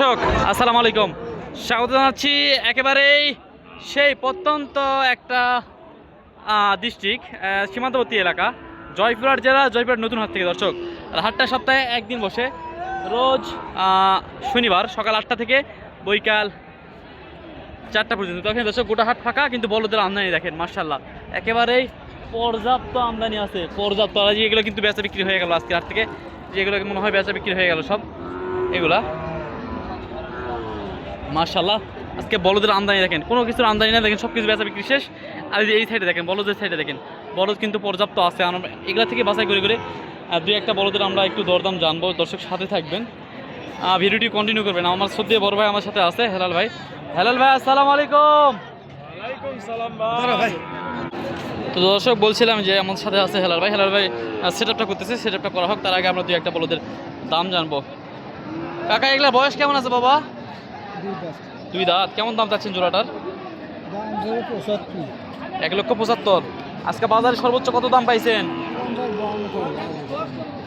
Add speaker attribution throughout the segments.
Speaker 1: দর্শক, আসসালামু আলাইকুম। স্বাগত জানাচ্ছি একেবারেই সেই প্রত্যন্ত একটা ডিস্ট্রিক্ট সীমান্তবর্তী এলাকা, জয়পুরহাট জেলা, জয়পুরহাট নতুন হাট থেকে। দর্শক, হাটটা সপ্তাহে একদিন বসে। রোজ শনিবার সকাল আটটা থেকে বৈকাল চারটা পর্যন্ত। তখন দর্শক, গোটা হাট ফাঁকা, কিন্তু বলদের আমদানি দেখেন মার্শাল্লাহ একেবারেই পর্যাপ্ত আমদানি আছে। পর্যাপ্ত এগুলো কিন্তু বেচা বিক্রি হয়ে গেল আজকে হাট থেকে। যেগুলো মনে হয় বেচা বিক্রি হয়ে গেল সব, এগুলা। মার্শাল্লাহ আজকে বলদের আমদানি দেখেন। কোনো কিছুর আমদানি না দেখেন সব কিছু বেচা বিক্রি শেষ। আর এই যে সাইডে দেখেন বলদের সাইডে দেখেন। বলদ কিন্তু পর্যাপ্ত আছে। আমরা এগুলা থেকে বাছাই করে করে আর দুই একটা বলদের আমরা একটু দরদাম জানব। দর্শক সাথে থাকবেন। ভিডিওটি কন্টিনিউ করবেন। আমার সদ্য বড় ভাই আমার সাথে আছে হেলাল ভাই। হেলাল ভাই আসসালামু আলাইকুম। তো দর্শক বলছিলাম যে আমার সাথে আছে হেলাল ভাই। হেলাল ভাই সেট আপটা করতেছে। সেট আপটা করা হোক তার আগে আমরা দুই একটা বলদের দাম জানব। কাকা এগুলা বয়স কেমন আছে বাবা? দুই দাঁত। কেমন দাম চাচ্ছেন জোড়াটার? এক লক্ষ পঁচাত্তর। আজকে বাজারে সর্বোচ্চ কত দাম পাইছেন?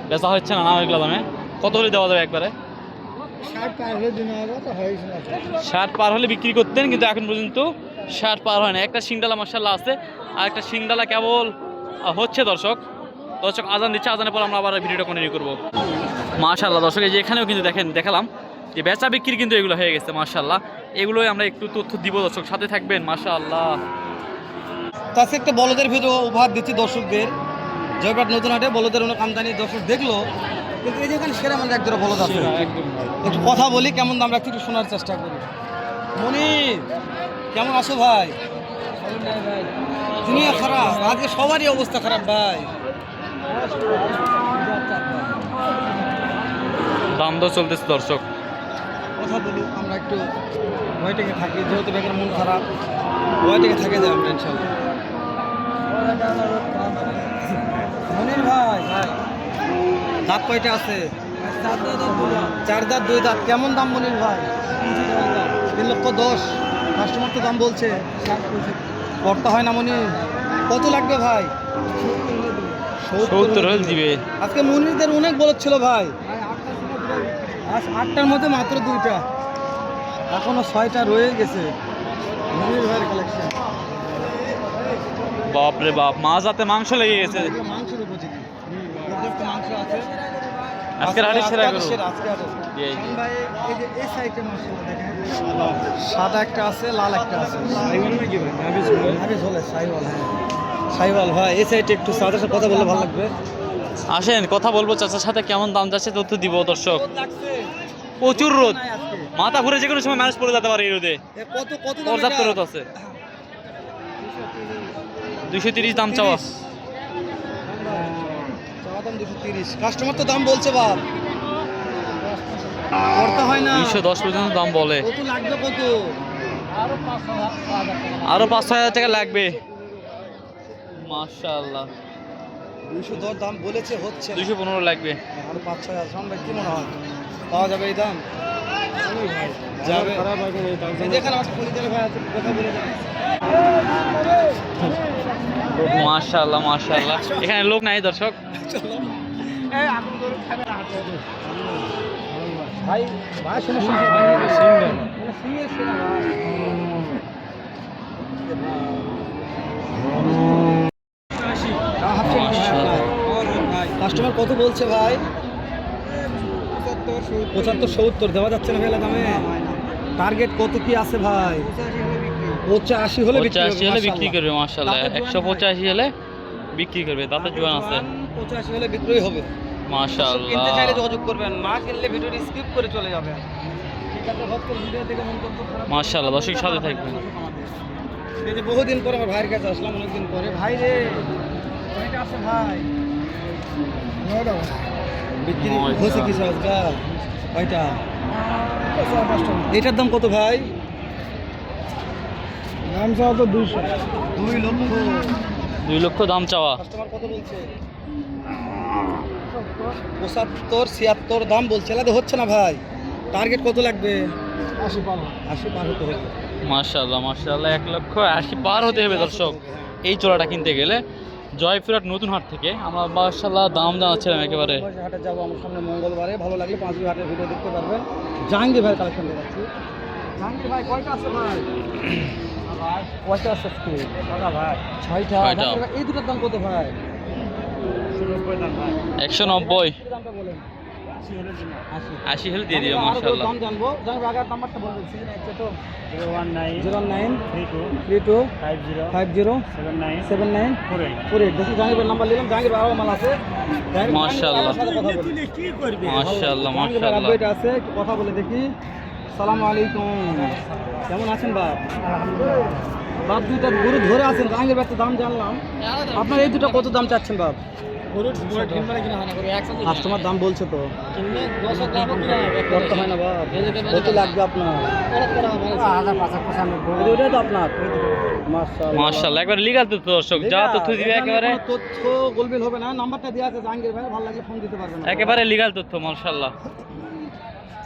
Speaker 1: বেচা হচ্ছে না না এগুলো দামে। কত হলে দেওয়া যাবে একবারে? ষাট পার হলে বিক্রি করতেন, কিন্তু এখন পর্যন্ত ষাট পার হয় না। একটা সিংডালা মার্শাল্লাহ আছে, আর একটা সিংডালা কেবল হচ্ছে দর্শক। দর্শক আজান দিচ্ছে, আজানের পর আমরা আবার ভিডিওটা কন্টিনিউ করব। মাশাল্লাহ দর্শক, এই যে এখানেও কিন্তু দেখেন, দেখালাম। যে বেচা বিক্রি কিন্তু এগুলো হয়ে গেছে মাশাল্লাহ এগুলোই আমরা একটু তথ্য দিব দর্শক সাথে থাকবেন মাশাল্লাহ
Speaker 2: তাতে একটা বলদের ভিডিও উপহার দিচ্ছি দর্শকদের। জয়পাট নতুন হাটে বলদের অনেক আমদানি দর্শক দেখল। কিন্তু এই যেখানে সেরা মানে একজোড়া বলদ আছে। একটু কথা বলি কেমন দাম রাখছি একটু শোনার চেষ্টা করি। মনি কেমন আছো ভাই? দুনিয়া খারাপ আজকে সবারই অবস্থা খারাপ ভাই।
Speaker 1: দাম দর চলতেছে দর্শক।
Speaker 2: কথা বলুক আমরা একটু ভয় থেকে থাকি যেহেতু বেকার মন খারাপ ভয় থেকে থাকে যাই আমরা ইনশাল্লাহ। মনির ভাই দাঁত কয়টা আছে? চার দাঁত দুই দাঁত কেমন দাম মনির ভাই? তিন লক্ষ দশ কাস্টমার তো দাম বলছে। কর্তা হয় না মনি কত লাগবে ভাই?
Speaker 1: সত্তর দিবে।
Speaker 2: আজকে মনিরদের অনেক বলেছিল ভাই। আজ আটটার মধ্যে মাত্র দুইটা। এখনও ছয়টা রয়ে গেছে। মনির ভাইয়ের কালেকশন
Speaker 1: বাপরে বাপ মাছ হাতে মাংস লেগে গেছে।
Speaker 2: মাংসের উপযোগী। মাংস আছে।
Speaker 1: আজকের হাটে সেরা গরু।
Speaker 2: সাদা একটা আছে লাল একটা আছে। সাইওয়াল হ্যাঁ। সাইওয়াল ভাই এই সাইডে একটু সাদার সাথে কথা বললে ভালো লাগবে।
Speaker 1: আসেন কথা বলব চাচার সাথে কেমন দাম যাচ্ছে তথ্য দিব দর্শক। প্রচুর রোদ। মাথা ঘুরে যে কোনো সময় মানুষ পড়ে যেতে পারে এই রোদে।
Speaker 2: এ কত কত দাম
Speaker 1: পর্যাপ্ত রোদ আছে। দুইশো তিরিশ দাম চাওয়া।
Speaker 2: দুশো কাস্টমার তো দাম বলছে বাপ হয়
Speaker 1: দুইশো দশ পর্যন্ত দাম বলে।
Speaker 2: কত
Speaker 1: আরও পাঁচ ছয় হাজার টাকা লাগবে। মাশাআল্লাহ।
Speaker 2: দুইশো দশ দাম বলেছে হচ্ছে।
Speaker 1: দুইশো পনেরো লাগবে।
Speaker 2: আরও পাঁচ ছয় হাজার ভাই কি মনে হয়? পাওয়া যাবে এই দাম? যাবে। এই যেখানে আমার পরিচয় ভাই আছে কথা বলে যাবে
Speaker 1: মাশাআল্লাহ মাশাআল্লাহ। এখানে লোক নাই দর্শক।
Speaker 2: ভাই ভাই কাস্টমার কত বলছে ভাই? পঁচাত্তর সত্তর দেওয়া যাচ্ছে না ভেলা দামে। টার্গেট কত কি আছে ভাই? পঁচাশি হলে
Speaker 1: পঁচাশি হলে বিক্রি করবে
Speaker 2: জোয়ান
Speaker 1: একশো পঁচাশি হলে বিক্রি করবে তাতে জোয়ান আছে।
Speaker 2: পঁচাশি হলে বিক্রি হবে। কিনতে
Speaker 1: মাশাআল্লাহ
Speaker 2: চাইলে যোগাযোগ করবেন না কিনলে ভিডিওটি স্কিপ করে চলে যাবে ঠিক আছে হট করে ভিডিও থেকে মন্তব্য খারাপ
Speaker 1: মাশাআল্লাহ দর্শক সাথে থাকবেন।
Speaker 2: বহুদিন পরে আমার ভাইয়ের কাছে আসলাম অনেকদিন পরে। ভাই রে বিক্রি হয়েছে কিছু আজকা কয়টা? এটার দাম কত ভাই? দাম চাওয়া তো দুইশো। দুই লক্ষ।
Speaker 1: দুই লক্ষ দাম চাওয়া।
Speaker 2: কাস্টমার কত বলছে? পঁচাত্তর ছিয়াত্তর দাম বলছে এলাদে হচ্ছে না ভাই। টার্গেট কত লাগবে? আশি পার আশি পার হতে হবে।
Speaker 1: মাশাআল্লাহ মাশাআল্লাহ এক লক্ষ আশি পার হতে হবে দর্শক। এই চোরাটা কিনতে গেলে জয়পুরহাট নতুন হাট থেকে। আমরা মার্শাল্লাহ দাম জানাচ্ছিলাম একেবারে।
Speaker 2: হাটে যাব আমার সামনে মঙ্গলবারে। ভালো লাগলে পাঁচ হাটের ভিডিও দেখতে পারবেন। জাহাঙ্গীর ভাইয়ের কালেকশন দেখাচ্ছি জাহাঙ্গীর ভাই কয়টা আছে ভাই? কয়টা আছে? ভাই। ছয়টা। ভাই, এই দুটোর দাম কত ভাই?
Speaker 1: একশো নব্বই
Speaker 2: দামটা বলেন। আশি
Speaker 1: হলে দিয়ে মার্শাল্লাহ
Speaker 2: জানব। ভাই, আগের নাম্বারটা বলবেন তো
Speaker 3: zero one nine
Speaker 2: zero nine
Speaker 3: three two
Speaker 2: three two
Speaker 3: five zero
Speaker 2: five zero
Speaker 3: seven nine
Speaker 2: seven nine
Speaker 3: four eight
Speaker 2: four eight. দেখি জাহাঙ্গীর নাম্বার নিলাম জাহাঙ্গীর ভাই আরও মাল আছে। কথা বলি।
Speaker 1: মার্শাল্লাহ মার্শাল্লাহ
Speaker 2: আপডেট আছে কথা বলে দেখি। সালামু আলাইকুম। কেমন আছেন বাপ? বাপ দুইটা গরু ধরে আছেন জাহাঙ্গীর ভাই দাম জানলাম। আপনার এই দুটো কত দাম চাচ্ছেন বাপ? কাস্টমার দাম বলছে তো। করতে হয় না কত লাগবে আপনার? ওটাই তো আপনার।
Speaker 1: একবার লিগাল তথ্য দর্শক যা তথ্য দিবে একেবারে।
Speaker 2: তথ্য গোলবিল হবে না নাম্বারটা দেওয়া আছে জাহাঙ্গীর ভাই ভালো লাগলে ফোন দিতে পারবেন
Speaker 1: একেবারে লিগাল তথ্য মার্শাল্লাহ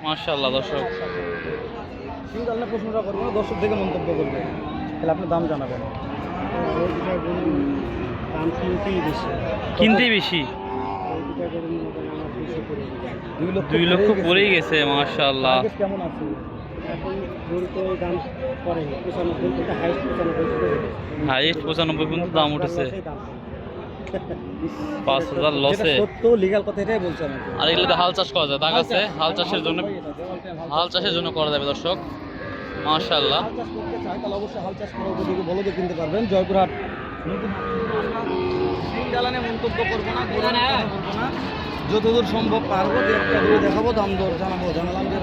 Speaker 1: মার্শাল্লাহ দর্শক।
Speaker 2: প্রশ্নটা দর্শক দেখে মন্তব্য করবে। তাহলে আপনি দাম জানাবেন।
Speaker 3: দাম কিনতেই বেশি।
Speaker 1: কিনতেই।
Speaker 2: দুই লক্ষ পড়েই গেছে।
Speaker 1: মার্শাল্লাহ
Speaker 2: কেমন আছে।
Speaker 1: হাইয়েস্ট পঁচানব্বই পর্যন্ত দাম উঠেছে। পাঁচ হাজার লসে আর এগুলোতে হাল চাষ করা যায় দাগ আছে। হাল চাষের জন্য হাল চাষের জন্য করা যাবে দর্শক। মার্শাল্লাহ
Speaker 2: হাল চাষ করতে চায় তাহলে অবশ্যই হাল চাষ করার উপযোগী। বলদে কিনতে পারবেন জয়পুরহাট মন্তব্য করব না গোড়া করব না। যতদূর সম্ভব পারব একটা দেখাবো দাম দর জানাব জানালাম যে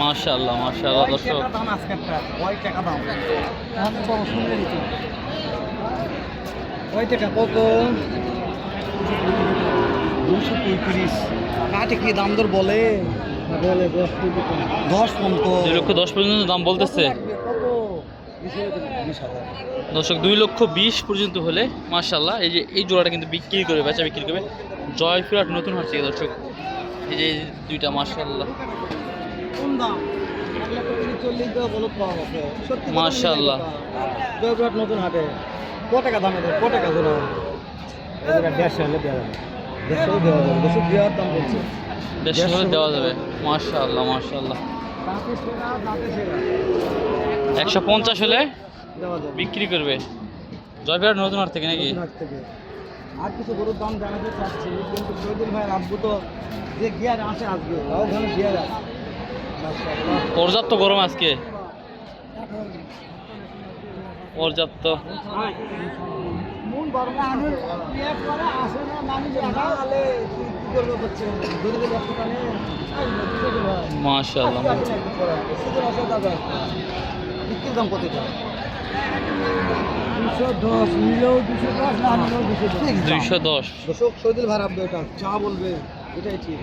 Speaker 1: মার্শাল্লাহ
Speaker 2: কয়
Speaker 1: দর্শক।
Speaker 2: আজকেরটা কয় টাকা দাম। কয় কত? দুশো পঁয়ত্রিশ। কাটে কি দাম দর বলে?
Speaker 3: বলে দশ
Speaker 2: দশ পর্যন্ত।
Speaker 1: দশ পর্যন্ত দাম বলতেছে
Speaker 2: কত লাগবে? কত বিশ হাজার
Speaker 1: দর্শক দুই লক্ষ বিশ পর্যন্ত হলে মার্শাল্লাহ এই যে এই জোড়াটা কিন্তু বিক্রি করে বেচা বিক্রি করবে জয়পুরহাট নতুন হাট থেকে দর্শক এই যে দুইটা মার্শাল্লাহ।
Speaker 2: জয়পুরহাট নতুন হাটে ক টাকা দাম এদের ক টাকা ধরো
Speaker 3: দেড়শো হলে দেওয়া যাবে।
Speaker 2: দেড়শো দেওয়া যাবে দেড়শো দেওয়ার দাম বলছে।
Speaker 1: দেড়শো হলে দেওয়া যাবে। মার্শাল্লাহ মার্শাল্লাহ একশো পঞ্চাশ হলে বিক্রি করবে। জয়পুরহাট নতুন হাট থেকে নাকি?
Speaker 2: আর কিছু গরুর দাম জানাতে চাচ্ছি কিন্তু শহীদুল ভাইয়ের আব্বু তো যে গিয়ার আসে আজকে তাও ওখানে গিয়ার আছে
Speaker 1: পর্যাপ্ত গরম আজকে? পর্যাপ্ত।
Speaker 2: মন না না না বিক্রির দাম কত এটা?
Speaker 3: দুশো দশ নিলেও দুশো দশ না নিলেও দুশো দশ।
Speaker 1: দুইশো দশ।
Speaker 2: দর্শক শহীদুল রাখবে এটা যা বলবে এটাই ঠিক।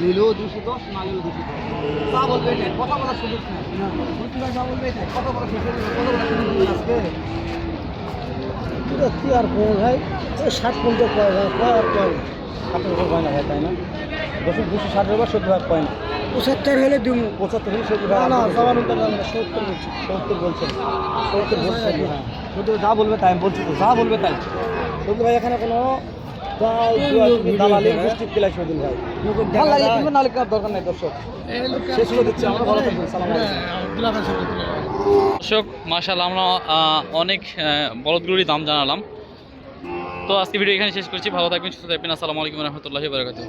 Speaker 2: নিলেও দুশো দশ না নিলেও দুশো দশ। যা বলবে এটাই কথা বলার সুযোগ নেই। যা বলবে এটাই কথা বলার সুযোগ কথা বলার সুযোগ
Speaker 3: কি আর করব ভাই? ওই ষাট পর্যন্ত কয় ভাই? কয় আর কয়?
Speaker 2: উপর হয় না ভাই তাই না? দর্শক দুশো ষাট উপর সত্তর ভাগ পয়েন্ট
Speaker 3: পঁচাত্তর হলে দিব
Speaker 2: পঁচাত্তর হলে সত্তর
Speaker 3: না না
Speaker 2: আপনি
Speaker 3: সবার
Speaker 2: বলছেন।
Speaker 3: উত্তর না সত্তর বলছি।
Speaker 2: সত্তর বলছেন সত্তর বলছেন হ্যাঁ শুধু যা বলবে তাই আমি বলছি তো যা বলবে তাই। শুধু ভাই এখানে কোনো দালালি গোষ্ঠী কিলাই শহীদুল ভাই। ভালো লাগে কিনবেন নাহলে দরকার নাই দর্শক। শেষ করে দিচ্ছি আমরা ভালো থাকবেন সালাম
Speaker 1: দর্শক মার্শাল্লাহ আমরা অনেক বলদগুলির দাম জানালাম। তো আজকে ভিডিও এখানে শেষ করছি ভালো থাকবেন সুস্থ থাকবেন আসসালামু আলাইকুম রহমতুল্লাহি বারকাতুহ।